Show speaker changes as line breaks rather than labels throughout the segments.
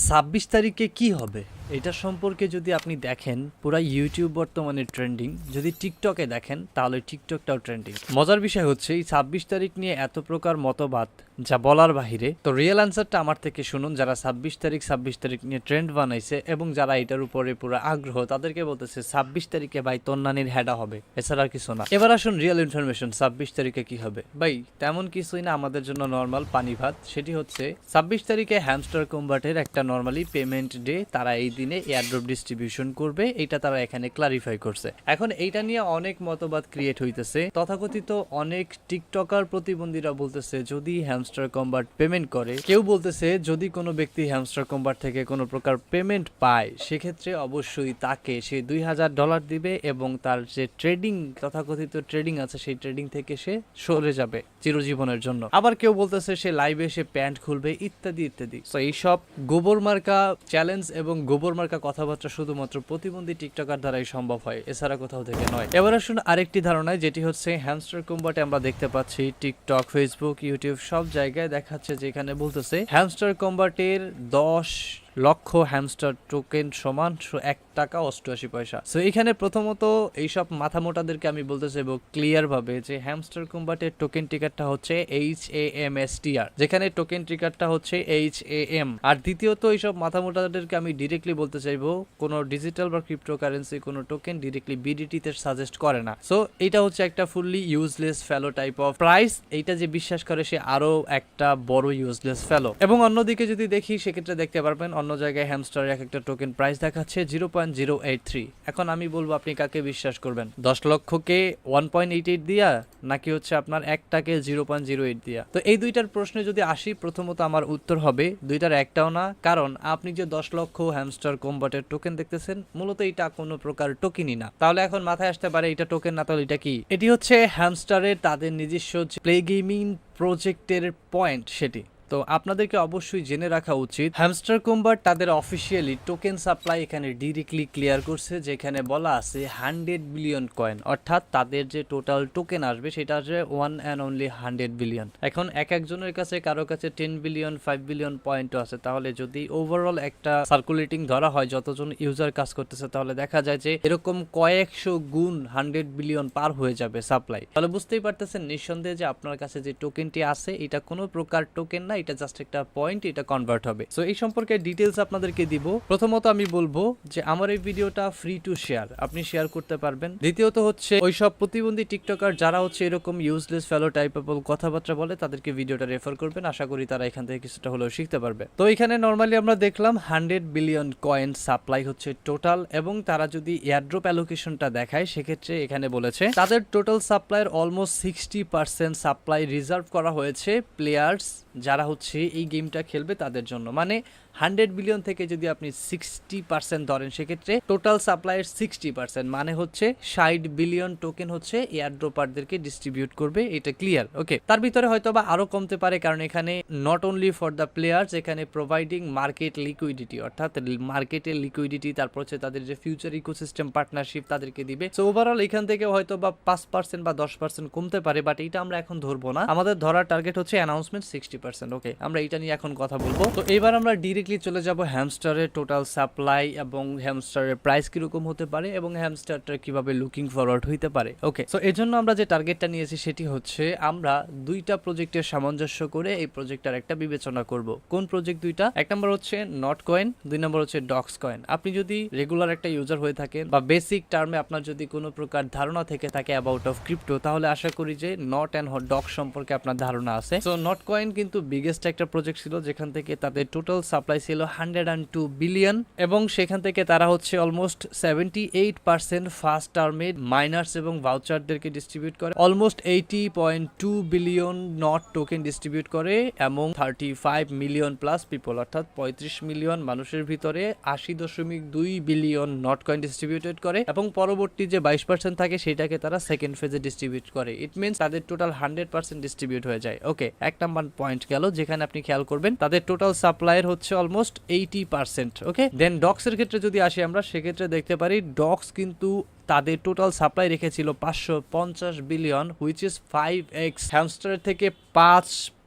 ছাব্বিশ তারিখে কি হবে? এটা সম্পর্কে যদি আপনি দেখেন, পুরা ইউটিউব বর্তমানে ট্রেন্ডিং যদি টিকটকে দেখেন, তাহলে টিকটকটাও ট্রেন্ডিং মজার বিষয় হচ্ছে, এই ছাব্বিশ তারিখ নিয়ে এত প্রকার মতবাদ যা বলার বাহিরে, তো রিয়েল অ্যান্সারটা আমার থেকে শুনুন, যারা ছাব্বিশ তারিখ ছাব্বিশ তারিখ নিয়ে ট্রেন্ড বানাইছে এবং যারা এটার উপরে পুরো আগ্রহ, তাদেরকে বলতেছে, ছাব্বিশ তারিখে ভাই তন্নানির হেডা হবে। এছাড়া কিছু না। এবার আসুন রিয়েল ইনফরমেশন ছাব্বিশ তারিখে কি হবে? ভাই, তেমন কিছুই না আমাদের জন্য নর্মাল পানি ভাত। সেটি হচ্ছে, ছাব্বিশ তারিখে হ্যামস্টার কম্বাটের একটা নর্মালি পেমেন্ট ডে তারা এই দিনে এয়ারড্রপ ডিস্ট্রিবিউশন করবে, এটা তারা এখানে ক্লারিফাই করছে। এখন এইটা নিয়ে অনেক মতবাদ ক্রিয়েট হইতেছে। তথাকথিত অনেক টিকটকার প্রতিবন্ধীরা বলতেছে, যদি হ্যামস্টার কম্বাট পেমেন্ট করে। কেউ বলতেছে, যদি কোনো ব্যক্তি হ্যামস্টার কম্বাট থেকে কোনো প্রকার পেমেন্ট পায়, সেক্ষেত্রে অবশ্যই তাকে সে দুই হাজার ডলার দিবে এবং তার যে ট্রেডিং তথাকথিত ট্রেডিং আছে, সেই ট্রেডিং থেকে সে সরে যাবে চিরজীবনের জন্য। আবার কেউ বলতেছে, সে লাইভে সে প্যান্ট খুলবে, ইত্যাদি ইত্যাদি। তো এইসব গোবর মার্কা চ্যালেঞ্জ এবং গোবর মার্কা কথাবার্তা শুধুমাত্র প্রতিবন্ধী টিকটকার দ্বারাই সম্ভব হয়, এছাড়া কোথাও থেকে নয়। এবার আসুন আরেকটি ধারণায়, যেটি হচ্ছে হ্যামস্টার কুম্বাটে আমরা দেখতে পাচ্ছি টিকটক ফেসবুক ইউটিউব সব জায়গায় দেখাচ্ছে যেখানে বলতেছে হ্যামস্টার কম্বাটের দশ লক্ষ হ্যামস্টার টোকেন সমান এক টাকা অষ্টআশি পয়সা। সো এখানে প্রথমত এইসব মাথা মোটাদেরকে আমি বলতে চাইব ক্লিয়ার ভাবে যে হ্যামস্টার কম্বাটের টোকেন টিকারটা হচ্ছে H A M S T R যেখানে টোকেন টিকারটা হচ্ছে এইচ এ এম আর দ্বিতীয়ত এইসব মাথা মোটাদেরকে আমি ডিরেক্টলি বলতে চাইব কোনো ডিজিটাল বা ক্রিপ্টোকারেন্সি কোনো টোকেন ডিরেক্টলি বিডিটি তে সাজেস্ট করে না। সো এটা হচ্ছে একটা fully useless fellow type of price এইটা যে বিশ্বাস করে সে আরও একটা বড় ইউজলেস ফেলো এবং অন্যদিকে যদি দেখি, সেক্ষেত্রে দেখতে পারবেন অন্য জায়গায় হ্যামস্টার এক একটা টোকেন প্রাইস দেখাচ্ছে zero point zero eight three এখন আমি বলব আপনি কাকে বিশ্বাস করবেন? দশ লক্ষকে ওয়ান পয়েন্ট এইট এইট দিয়া নাকি হচ্ছে আপনার একটাকে জিরো পয়েন্ট জিরো এইট দিয়া? তো এই দুইটার প্রশ্নে যদি আসি, প্রথমত আমার উত্তর হবে দুইটার একটাও না, কারণ আপনি যে দশ লক্ষ হ্যামস্টার কম্বাটের টোকেন দেখতেছেন, মূলত এটা কোনো প্রকার টোকেনই না। তাহলে এখন মাথায় আসতে পারে এটা টোকেন না, তাহলে এটা কি? এটি হচ্ছে হ্যামস্টারের তাদের নিজস্ব প্লে গেমিং প্রজেক্টের পয়েন্ট সেটি। তো আপনাদেরকে অবশ্যই জেনে রাখা উচিত হ্যামস্টার কোম্বার তাদের অফিসিয়ালি টোকেন সাপ্লাই এখানে ডিরেক্টলি ক্লিয়ার করছে, যেখানে বলা আছে হান্ড্রেড বিলিয়ন কয়েন অর্থাৎ তাদের যে টোটাল টোকেন আসবে সেটা আসবে one and only hundred billion এখন এক একজনের কাছে, কারও কাছে টেন বিলিয়ন ফাইভ বিলিয়ন পয়েন্টও আছে, তাহলে যদি ওভারঅল একটা সার্কুলেটিং ধরা হয়, যতজন ইউজার কাজ করতেছে, তাহলে দেখা যায় যে এরকম কয়েকশো গুণ হান্ড্রেড বিলিয়ন পার হয়ে যাবে সাপ্লাই তাহলে বুঝতেই পারতেছেন নিঃসন্দেহে যে আপনার কাছে যে টোকেনটি আছে, এটা কোনো প্রকার টোকেন না এটা জাস্ট একটা পয়েন্ট এটা কনভার্ট হবে। সো এই সম্পর্কে ডিটেলস আপনাদেরকে দিব। প্রথমত আমি বলব যে আমার এই ভিডিওটা ফ্রি টু শেয়ার আপনি শেয়ার করতে পারবেন। দ্বিতীয়ত হচ্ছে, ওইসব প্রতিবন্ধী টিকটকার যারা হচ্ছে এরকম ইউজলেস ফেলো টাইপেবল কথাবার্তা বলে, তাদেরকে ভিডিওটা রেফার করবেন। আশা করি তারা এখান থেকে কিছুটা হলেও শিখতে পারবে। তো এখানে নর্মালি আমরা দেখলাম হান্ড্রেড বিলিয়ন কয়েন সাপ্লাই হচ্ছে টোটাল এবং তারা যদি এয়ারড্রপ অ্যালোকেশনটা দেখায়, সেক্ষেত্রে এখানে বলেছে, তাদের total সাপ্লাইয়ের almost sixty percent supply reserve করা হয়েছে প্লেয়ার্স যারা হচ্ছে এই গেমটা খেলবে তাদের জন্য। মানে হান্ড্রেড বিলিয়ন থেকে যদি আপনি সিক্সটি পার্সেন্ট ধরেন, সেক্ষেত্রে টোটাল সাপ্লাইয়ের সিক্সটি পার্সেন্ট মানে হচ্ছে ষাট বিলিয়ন টোকেন হচ্ছে এয়ারড্রপারদেরকে ডিস্ট্রিবিউট করবে, এটা ক্লিয়ার ওকে তার ভিতরে হয়তো বা আরও কমতে পারে, কারণ এখানে not only for the players এখানে প্রোভাইডিং মার্কেট লিকুইডিটি অর্থাৎ মার্কেটের লিকুইডিটি তারপর হচ্ছে তাদের যে ফিউচার ইকোসিস্টেম পার্টনারশিপ তাদেরকে দিবে। সো ওভারঅল এখান থেকে হয়তো বা পাঁচ পার্সেন্ট বা দশ পার্সেন্ট কমতে পারে বাট এটা আমরা এখন ধরবো না। আমাদের ধরার টার্গেট হচ্ছে অ্যানাউন্সমেন্ট সিক্সটি পার্সেন্ট ওকে আমরা এটা নিয়ে এখন কথা বলব। তো এবার আমরা ডিরেক্টলি চলে যাব হ্যামস্টারের টোটাল সাপ্লাই এবং হ্যামস্টারের প্রাইস কীরকম হতে পারে এবং হ্যামস্টারটা কীভাবে লুকিং ফরওয়ার্ড হইতে পারে। ওকে সো এই জন্য আমরা যে টার্গেটটা নিয়েছি সেটি হচ্ছে আমরা দুইটা প্রজেক্টের সামঞ্জস্য করে এই প্রজেক্টটার একটা বিবেচনা করব। কোন প্রজেক্ট দুইটা? এক নম্বর হচ্ছে নট কয়েন দুই নম্বর হচ্ছে ডক্স কয়েন আপনি যদি রেগুলার একটা ইউজার হয়ে থাকেন বা বেসিক টার্মে আপনার যদি কোনো প্রকার ধারণা থেকে থাকে অ্যাবাউট অফ ক্রিপ্টো তাহলে আশা করি যে নট অ্যান্ড ডক সম্পর্কে আপনার ধারণা আছে। সো নট কয়েন কিন্তু বিগেস্ট একটা প্রজেক্ট ছিল যেখান থেকে তাদের টোটাল সাপ্লাই ছিল হান্ড্রেড অ্যান্ড টু বিলিয়ন এবং সেখান থেকে তারা হচ্ছে almost seventy eight percent first টার্মে মাইনার্স এবং ভাউচারদেরকে ডিস্ট্রিবিউট করে almost eighty point two billion not token distribute করে এবং thirty five million plus people অর্থাৎ পঁয়ত্রিশ মিলিয়ন মানুষের ভিতরে আশি দশমিক দুই বিলিয়ন নট কয়েন ডিস্ট্রিবিউটেড করে এবং পরবর্তী যে বাইশ পার্সেন্ট থাকে সেটাকে তারা সেকেন্ড ফেজে ডিস্ট্রিবিউট করে। ইট মিনস তাদের টোটাল হান্ড্রেড পার্সেন্ট ডিস্ট্রিবিউট হয়ে যায়। ওকে এক নাম্বার পয়েন্ট গেল যেখানে আপনি খেয়াল করবেন, তাদের টোটাল সাপ্লাইয়ের হচ্ছে almost eighty percent okay then Dogs এর ক্ষেত্রে যদি আসি আমরা, সেক্ষেত্রে দেখতে পারি ডক্স কিন্তু তাদের টোটাল সাপ্লাই রেখেছিল পাঁচশো পঞ্চাশ billion which is five X hamster থেকে পাঁচ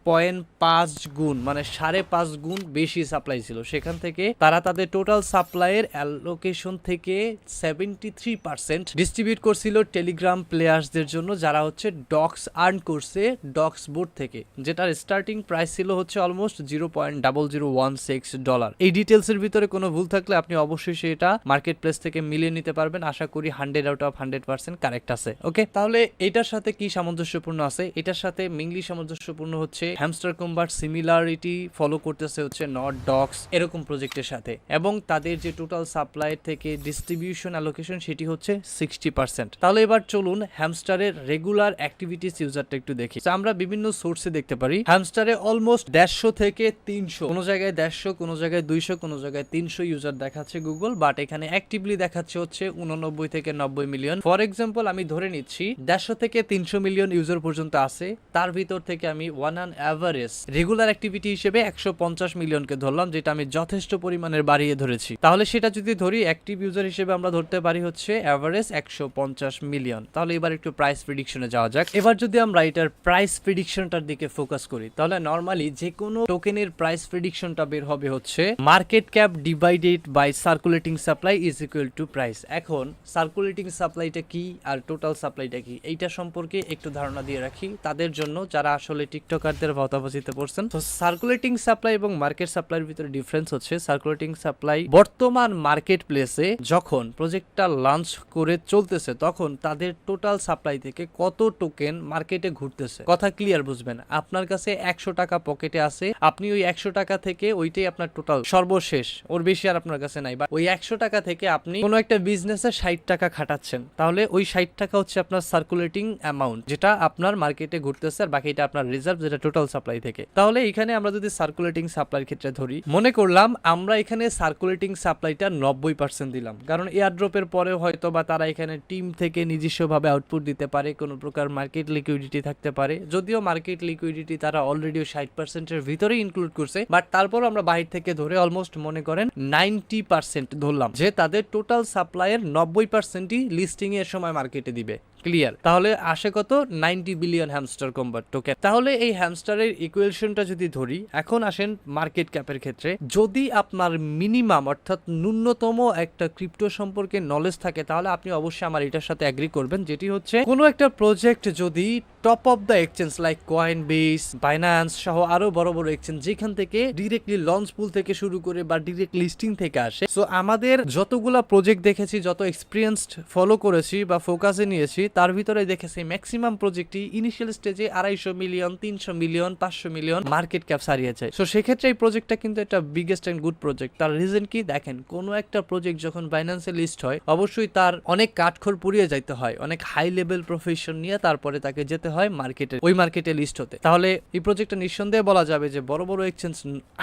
পয়েন্ট পাঁচ গুণ মানে সাড়ে পাঁচ গুণ বেশি সাপ্লাই ছিল। সেখান থেকে তারা তাদের টোটাল সাপ্লাইয়ের অ্যালোকেশন থেকে সেভেন্টি থ্রি পার্সেন্ট ডিস্ট্রিবিউট করছিল টেলিগ্রাম প্লেয়ার্সদের জন্য, যারা হচ্ছে ডক্স আর্ন করছে ডক্স বোর্ড থেকে, যেটার স্টার্টিং প্রাইস ছিল হচ্ছে almost zero point double zero one six dollar এই ডিটেলস এর ভিতরে কোনো ভুল থাকলে আপনি অবশ্যই সেটা মার্কেট প্লেস থেকে মিলিয়ে নিতে পারবেন। আশা করি hundred out of hundred percent correct আছে ওকে তাহলে এটার সাথে কি সামঞ্জস্যপূর্ণ আছে? এটার সাথে মিংলি সামঞ্জস্যপূর্ণ হচ্ছে হ্যামস্টার কম্বার সিমিলারিটি ফলো করতেছে হচ্ছে নট ডক্স এরকম প্রজেক্টের সাথে। এবং তাদের যে টোটাল সাপ্লাই থেকে ডিস্ট্রিবিউশন অ্যালোকেশন সেটি হচ্ছে সিক্সটি পার্সেন্ট তাহলে এবার চলুন হ্যামস্টারের রেগুলার অ্যাক্টিভিটিস ইউজারটা একটু দেখি। আমরা বিভিন্ন সোর্সে দেখতে পারি। হ্যামস্টারে অলমোস্ট দেড়শো থেকে তিনশো। কোনো জায়গায় দেড়শো, কোনো জায়গায় দুইশো, কোনো জায়গায় তিনশো ইউজার দেখাচ্ছে গুগল বাট এখানে অ্যাক্টিভলি দেখাচ্ছে হচ্ছে উননব্বই থেকে নব্বই মিলিয়ন ফর এক্সাম্পল আমি ধরে নিচ্ছি, দেড়শো থেকে তিনশো মিলিয়ন ইউজার পর্যন্ত আছে। তার ভিতর থেকে আমি one an average regular activity হিসেবে একশো পঞ্চাশ মিলিয়নকে ধরলাম, যেটা আমি যথেষ্ট পরিমাণের বাড়িয়ে ধরেছি। তাহলে সেটা যদি ধরি অ্যাক্টিভ ইউজার হিসেবে আমরা ধরতে পারি হচ্ছে অ্যাভারেজ একশো পঞ্চাশ মিলিয়ন। তাহলে এবার একটু প্রাইস প্রিডিকশনে যাওয়া যাক। এবার যদি আমরা এটার প্রাইস প্রিডিকশনটার দিকে ফোকাস করি, তাহলে নর্মালি যে কোনো টোকেনের প্রাইস প্রিডিকশনটা বের হবে হচ্ছে market cap divided by circulating supply is equal to price এখন সার্কুলেটিং সাপ্লাইটা কি আর টোটাল সাপ্লাইটা কি, এইটা সম্পর্কে একটু ধারণা দিয়ে রাখি। তাদের জন্য যারা আসলে টিকটকারদের ভাতাভাসিতে পড়ছেন। তো সার্কুলেটিং সাপ্লাই এবং মার্কেট সাপ্লাইয়ের ভিতরে ডিফারেন্স হচ্ছে। সার্কুলেটিং সাপ্লাই বর্তমান মার্কেট প্লেসে যখন প্রজেক্টটা লঞ্চ করে চলতেছে, তখন তাদের টোটাল সাপ্লাই থেকে কত টোকেন মার্কেটে ঘুরতেছে? কথা ক্লিয়ার বুঝবেন। আপনার কাছে একশো টাকা পকেটে আছে। আপনি ওই একশো টাকা থেকে ওইটাই আপনার টোটাল সর্বশেষ। ওর বেশি আর আপনার কাছে নাই। বা ওই একশো টাকা থেকে আপনি কোনো একটা বিজনেসে ষাট টাকা খাটাচ্ছেন। তাহলে ওই ষাট টাকা হচ্ছে আপনার সার্কুলেটিং অ্যামাউন্ট যেটা আপনার মার্কেটে ঘুরতেছে আর বাকিটা আপনার রিজার্ভ যেটা টোটাল সাপ্লাই থেকে। তাহলে এখানে আমরা যদি সার্কুলেটিং সাপ্লাইয়ের ক্ষেত্রে ধরি, মনে করলাম আমরা এখানে সার্কুলেটিং সাপ্লাইটা নব্বই পার্সেন্ট দিলাম। কারণ এয়ারড্রপের পরে হয়তো বা তারা এখানে টিম থেকে নিজস্বভাবে আউটপুট দিতে পারে, কোনো প্রকার মার্কেট লিকুইডিটি থাকতে পারে। যদিও মার্কেট লিকুইডিটি তারা অলরেডি ষাট পার্সেন্টের ভিতরেই ইনক্লুড করছে বাট তারপর আমরা বাহির থেকে ধরে অলমোস্ট মনে করেন নাইনটি পার্সেন্ট ধরলাম, যে তাদের টোটাল সাপ্লাইয়ের নব্বই পার্সেন্টই লিস্টিং এর সময় মার্কেটে দিবে। ক্লিয়ার তাহলে আসে কত? Ninety billion hamster Kombat token তাহলে এই হ্যামস্টারের ইকুয়েশনটা যদি ধরি, এখন আসেন মার্কেট ক্যাপের ক্ষেত্রে। যদি আপনার মিনিমাম অর্থাৎ ন্যূনতম একটা ক্রিপ্টো সম্পর্কে নলেজ থাকে, তাহলে আপনি অবশ্যই আমার এটার সাথে অ্যাগ্রি করবেন, যেটি হচ্ছে কোনো একটা প্রজেক্ট যদি top of the exchange like coinbase Binance সহ আরও বড় বড় এক্সচেঞ্জ যেখান থেকে ডিরেক্টলি লঞ্চ পুল থেকে শুরু করে বা ডিরেক্ট লিস্টিং থেকে আসে। সো আমাদের যতগুলা প্রজেক্ট দেখেছি, যত এক্সপিরিয়েন্সড ফলো করেছি বা ফোকাসে নিয়েছি, তার ভিতরে দেখেছি ম্যাক্সিমাম প্রজেক্টই ইনিশিয়াল স্টেজে আড়াইশো মিলিয়ন তিনশো মিলিয়ন পাঁচশো মিলিয়ন মার্কেট ক্যাপ সারিয়েছে সো সেক্ষেত্রে এই প্রজেক্টটা কিন্তু একটা বিগেস্ট অ্যান্ড গুড প্রজেক্ট তার রিজন কি? দেখেন, কোনো একটা প্রজেক্ট যখন বাইন্যান্সে লিস্ট হয়, অবশ্যই তার অনেক কাঠখড় পুড়িয়ে যাইতে হয়, অনেক হাই লেভেল প্রফেশন নিয়ে তারপরে তাকে যেতে হয় মার্কেটে ওই মার্কেটে লিস্ট হতে। তাহলে এই প্রজেক্টটা নিঃসন্দেহে বলা যাবে যে বড় বড় এক্সচেঞ্জ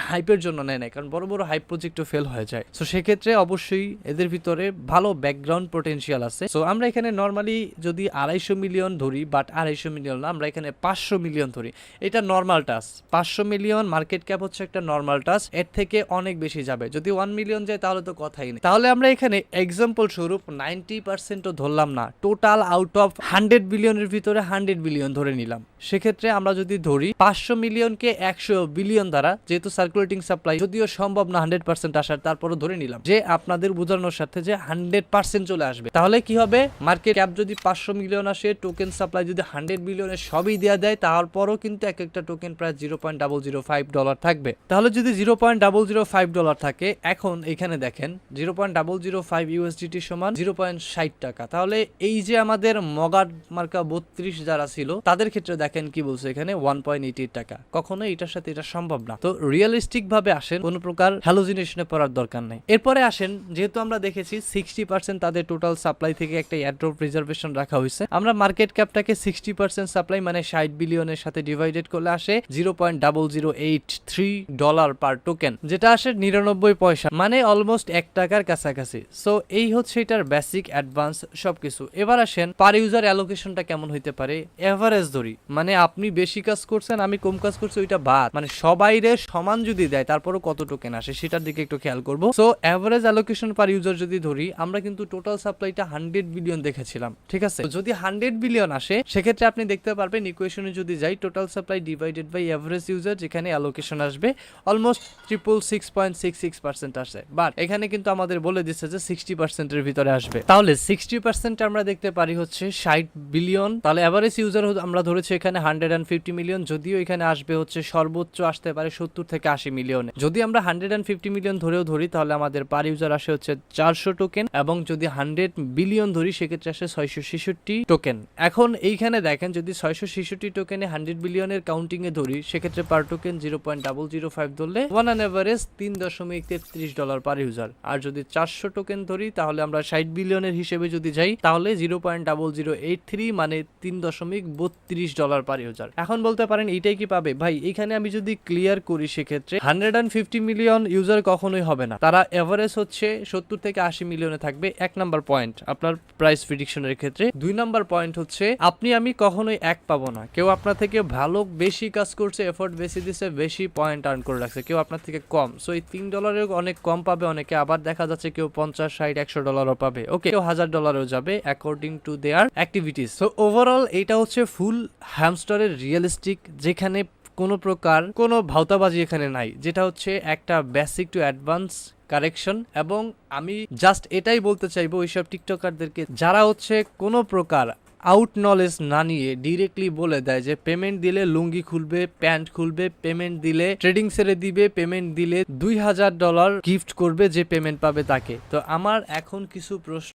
হাইপের জন্য নেয় না কারণ বড় বড় হাইপ প্রজেক্টও ফেল হয়ে যায়। সো সেক্ষেত্রে অবশ্যই এদের ভিতরে ভালো ব্যাকগ্রাউন্ড পোটেনশিয়াল আছে। সো আমরা এখানে নর্মালি যদি আড়াইশো মিলিয়ন ধরি বাট আড়াইশো মিলিয়ন না, আমরা এখানে পাঁচশো মিলিয়ন ধরি। এটা নর্মাল টাস পাঁচশো মিলিয়ন মার্কেট ক্যাপ হচ্ছে একটা নর্মাল টাস এর থেকে অনেক বেশি যাবে। যদি ওয়ান মিলিয়ন যায়, তাহলে তো কথাই নেই। তাহলে আমরা এখানে এক্সাম্পল স্বরূপ নাইনটি পার্সেন্টও ধরলাম না। টোটাল আউট অফ হান্ড্রেড বিলিয়নের ভিতরে হান্ড্রেড বিলিয়ন ধরে নিলাম। সেক্ষেত্রে আমরা যদি ধরি পাঁচশো মিলিয়নকে একশো বিলিয়ন দ্বারা, যেহেতু সার্কুলেটিং সাপ্লাই যদিও সম্ভব না হান্ড্রেড পার্সেন্ট আসার তারপরে ধরে নিলাম যে আপনাদের বোঝানোর সাথে যে হান্ড্রেড পার্সেন্ট চলে আসবে। তাহলে কি হবে? মার্কেট ক্যাপ যদি পাঁচশো মিলিয়ন আসে টোকেন সাপ্লাই যদি হান্ড্রেড মিলিয়নের সবই দেওয়া দেয়, তারপরও কিন্তু এক একটা টোকেন প্রায় zero point double zero five dollar থাকবে। তাহলে যদি zero point double zero five dollar থাকে, এখন এখানে দেখেন zero point double zero five USDT সমান জিরো পয়েন্ট ষাট টাকা। তাহলে এই যে আমাদের মগার মার্কা বত্রিশ যারা ছিল তাদের ক্ষেত্রে দেখেন কি বলছে এখানে? ওয়ান পয়েন্ট এইটি টাকা। কখনো এটার সাথে এটা সম্ভব না। তো রিয়েলিস্টিক ভাবে আসেন, কোনো প্রকার হ্যালোজিনেশনে পড়ার দরকার নেই। এরপরে আসেন, যেহেতু আমরা দেখেছি সিক্সটি পার্সেন্ট তাদের টোটাল সাপ্লাই থেকে একটা এয়ারড্রপ রিজার্ভেশন রাখা হয়েছে, আমরা মার্কেট ক্যাপটাকে সিক্সটি পার্সেন্ট সাপ্লাই মানে ষাট বিলিয়নের সাথে ডিভাইডেড করলে আসে zero point double zero eight three dollar per token যেটা আসে নিরানব্বই পয়সা মানে অলমোস্ট এক টাকার কাছাকাছি। সো এই হচ্ছে এটার বেসিক অ্যাডভান্স সবকিছু। এবার আসেন পার ইউজার অ্যালোকেশনটা কেমন হইতে পারে? এ এভারেজ ধরি মানে আপনি বেশি কাজ করছেন, আমি কম কাজ করছি, ওইটা বাদ। মানে সবাইরে সমান যদি দেয়, তারপরও কত টোকেন আসে, সেটার দিকে একটু খেয়াল করব। So average allocation per user যদি ধরি, আমরা কিন্তু টোটাল সাপ্লাইটা হান্ড্রেড বিলিয়ন দেখেছিলাম, ঠিক আছে? যদি হান্ড্রেড বিলিয়ন আসে, সেক্ষেত্রে আপনি দেখতে পারবেন ইকুয়েশনে যদি যাই total supply divided by average user যেখানে অ্যালোকেশন আসবে almost triple six point six six percent আসে। বাট এখানে কিন্তু আমাদের বলে দিচ্ছে যে সিক্সটি পার্সেন্টের ভিতরে আসবে। তাহলে সিক্সটি পার্সেন্ট আমরা দেখতে পারি হচ্ছে ষাট বিলিয়ন তাহলে অ্যাভারেজ ইউজার আমরা ধরেছি এখানে হান্ড্রেড অ্যান্ড ফিফটি মিলিয়ন যদিও এখানে আসবে হচ্ছে সর্বোচ্চ আসতে পারে সত্তর থেকে আশি মিলিয়নে যদি আমরা হান্ড্রেড অ্যান্ড ফিফটি মিলিয়ন ধরেও ধরি, তাহলে আমাদের পার ইউজার আসে হচ্ছে চারশো টোকেন এবং যদি হান্ড্রেড বিলিয়ন ধরি, সেক্ষেত্রে আসে ছয়শো ছেষট্টি টোকেন এখন এইখানে দেখেন, যদি ছয়শো ছেষট্টি টোকেনে হান্ড্রেড বিলিয়নের কাউন্টিং এ ধরি, সেক্ষেত্রে per token zero point double zero five ধরলে ওয়ান অ্যান এভারেজ তিন দশমিক তেত্রিশ ডলার পার ইউজার আর যদি চারশো টোকেন ধরি, তাহলে আমরা ষাট বিলিয়নের হিসেবে যদি যাই, তাহলে zero point double zero eight three মানে তিন দশমিক বত্রিশ ডলার পার ইউজার। এখন বলতে পারেন এইটাই কি পাবে? ভাই, এখানে আমি যদি ক্লিয়ার করি সেক্ষেত্রে hundred and fifty million user কখনোই হবে না। তারা এভারেজ হচ্ছে সত্তর থেকে আশি মিলিয়নে থাকবে, এক নাম্বার পয়েন্ট আপনার প্রাইস প্রিডিকশনের ক্ষেত্রে দুই নাম্বার পয়েন্ট হচ্ছে, আপনি, আমি কখনোই এক পাবো না। কেউ আপনার থেকে ভালো, বেশি কাজ করছে এফোর্ট বেশি দিচ্ছে বেশি পয়েন্ট আর্ন করে রাখছে, কেউ আপনার থেকে কম। সো এই তিন ডলারেও অনেক কম পাবে অনেকে, আবার দেখা যাচ্ছে কেউ পঞ্চাশ, ষাট, একশো ডলারও পাবে। ওকে কেউ হাজার ডলারও যাবে according to their activities so overall এটা হচ্ছে ফুল হ্যামস্টারের রিয়েলিস্টিক যেখানে কোনো প্রকার কোনো ভাওতাবাজি এখানে নাই, যেটা হচ্ছে একটা বেসিক টু অ্যাডভান্স কারেকশন এবং আমি জাস্ট এটাই বলতে চাইব ওইসব টিকটকারদেরকে, যারা হচ্ছে কোনো প্রকার আউট নলেজ না নিয়ে ডিরেক্টলি বলে দেয় যে পেমেন্ট দিলে লুঙ্গি খুলবে, প্যান্ট খুলবে পেমেন্ট দিলে ট্রেডিং সেরে দিবে পেমেন্ট দিলে দুই হাজার ডলার গিফট করবে যে পেমেন্ট পাবে তাকে। তো আমার এখন কিছু প্রশ্ন